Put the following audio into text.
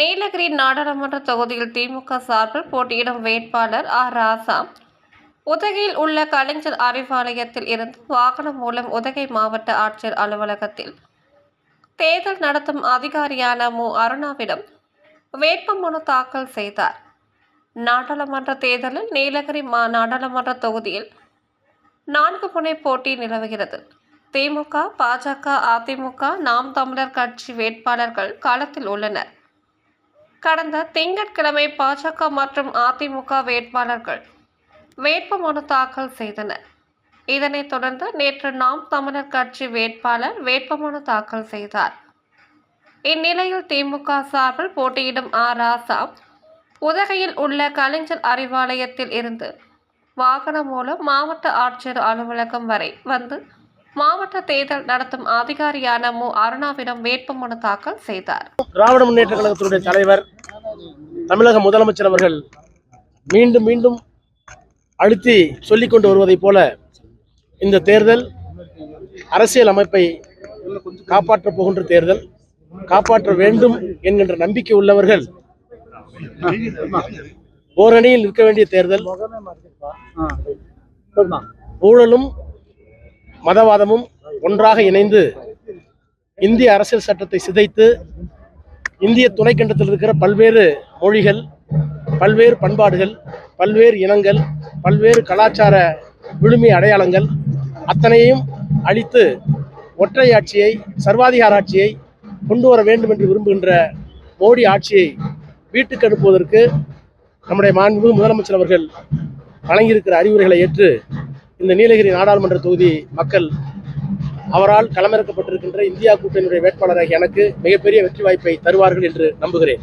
நீலகிரி நாடாளுமன்ற தொகுதியில் திமுக சார்பில் போட்டியிடும் வேட்பாளர் ஆர் ராசா. உதகையில் உள்ள கலைஞர் அறிவாலயத்தில் இருந்து வாகனம் மூலம் உதகை மாவட்ட ஆட்சியர் அலுவலகத்தில் தேர்தல் நடத்தும் அதிகாரியான மு. அருணாவிடம் வேட்புமனு தாக்கல் செய்தார். நாடாளுமன்ற தேர்தலில் நீலகிரி மா நாடாளுமன்ற தொகுதியில் நான்கு முனை போட்டி நிலவுகிறது. திமுக பாஜக அதிமுக நாம் தமிழர் கட்சி வேட்பாளர்கள் களத்தில் உள்ளனர். கடந்த திங்கட்கிழமை பாஜக மற்றும் அதிமுக வேட்பாளர்கள் வேட்புமனு தாக்கல் செய்தனர். இதனைத் தொடர்ந்து நேற்று நாம் தமிழர் கட்சி வேட்பாளர் வேட்புமனு தாக்கல் செய்தார். இந்நிலையில் திமுக சார்பில் போட்டியிடும் ஆர் ராசா உதகையில் உள்ள கலைஞர் அறிவாலயத்தில் இருந்து வாகனம் மூலம் மாவட்ட ஆட்சியர் அலுவலகம் வரை வந்து மாவட்ட தேர்தல் நடத்தும் அதிகாரியான மு. அருணாவிடம் வேட்புமனு தாக்கல் செய்தார். திராவிட முன்னேற்ற கழகத்தினுடைய தலைவர் தமிழக முதலமைச்சர் அவர்கள் மீண்டும் மீண்டும் அழுத்தி சொல்லிக்கொண்டு வருவதைப் போல இந்த தேர்தல் அரசியல் அமைப்பை காப்பாற்றப் போகின்ற தேர்தல் காப்பாற்ற வேண்டும் என்கின்ற நம்பிக்கை உள்ளவர்கள் ஓரணியில் நிற்க வேண்டிய தேர்தல். ஊழலும் மதவாதமும் ஒன்றாக இணைந்து இந்திய அரசியல் சட்டத்தை சிதைத்து இந்திய துணைக்கண்டத்தில் இருக்கிற பல்வேறு மொழிகள் பல்வேறு பண்பாடுகள் பல்வேறு இனங்கள் பல்வேறு கலாச்சார விழுமை அடையாளங்கள் அத்தனையும் அழித்து ஒற்றை ஆட்சியை சர்வாதிகார ஆட்சியை கொண்டு வர வேண்டும் என்று விரும்புகின்ற மோடி ஆட்சியை வீட்டுக்கு அனுப்புவதற்கு நம்முடைய மாண்பு முதலமைச்சர் அவர்கள் வழங்கியிருக்கிற அறிவுரைகளை ஏற்று இந்த நீலகிரி நாடாளுமன்ற தொகுதி மக்கள் அவரால் களமிறக்கப்பட்டிருக்கின்ற இந்தியா கூட்டணியுடைய வேட்பாளராக எனக்கு மிகப்பெரிய வெற்றி வாய்ப்பை தருவார்கள் என்று நம்புகிறேன்.